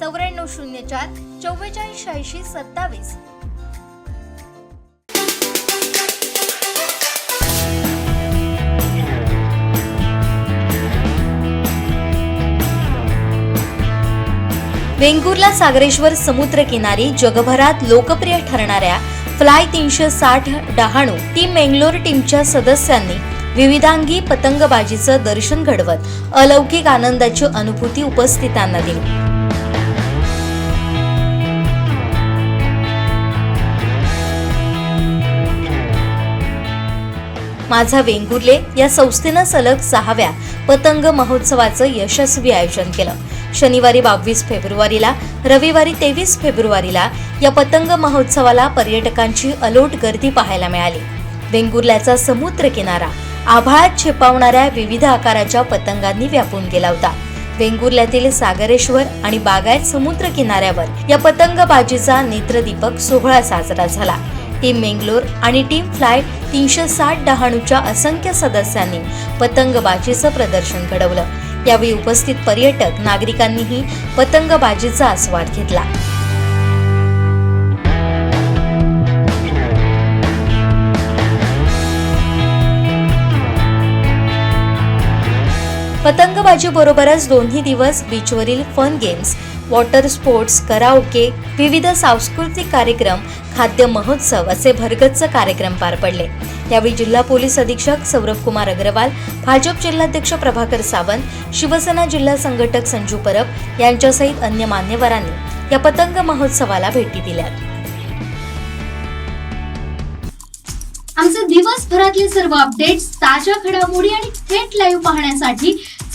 चौऱ्याण्णव शून्य चार चव्वेचाळीस शहाऐंशी सत्तावीस. वेंगुर्ला सागरेश्वर समुद्रकिनारी जगभरात लोकप्रिय ठरणाऱ्या फ्लाय तीनशे साठ डहाणू टीम मेंगलोर टीमच्या सदस्यांनी विविधांगी पतंगबाजीचं दर्शन घडवत अलौकिक आनंदाची अनुभूती उपस्थितांना दिली. माझा वेंगुर्ले या संस्थेनं सलग सहाव्या पतंग महोत्सवाचं यशस्वी आयोजन केलं. शनिवारी बावीस फेब्रुवारीला रविवारी तेवीस फेब्रुवारीला या पतंग महोत्सवाला पर्यटकांची अलोट गर्दी पाहायला मिळाली. वेंगुर्ल्याचा समुद्र किनारा आभाळात छिपावणाऱ्या विविध आकाराच्या पतंगांनी व्यापून गेला होता. वेंगुर्ल्यातील सागरेश्वर आणि बागायत समुद्र किनाऱ्यावर या पतंगबाजीचा नेत्रदीपक सोहळा साजरा झाला. टीम मेंगलोर आणि टीम फ्लाय तीनशे साठ डहाणूच्या असंख्य सदस्यांनी पतंगबाजीचं प्रदर्शन घडवलं. यावेळी उपस्थित पर्यटक नागरिकांनीही पतंगबाजीचा आस्वाद घेतला. पतंगबाजी बरोबरच दोन्ही दिवस बीचवरील fun games water sports karaoke विविध सांस्कृतिक कार्यक्रम खाद्य महोत्सव असे भरगच्च कार्यक्रम पार पडले. यावेळी जिल्हा पोलीस अधीक्षक सौरभ कुमार अग्रवाल भाजप जिल्हाध्यक्ष प्रभाकर सावंत शिवसेना जिल्हा संघटक संजू परब यांच्यासहित अन्य मान्यवरांनी या पतंग महोत्सवाला भेटी दिल्या. आमचे दिवसभरातले सर्व अपडेट्स ताज्या घडामोडी आणि थेट लाईव्ह पाहण्यासाठी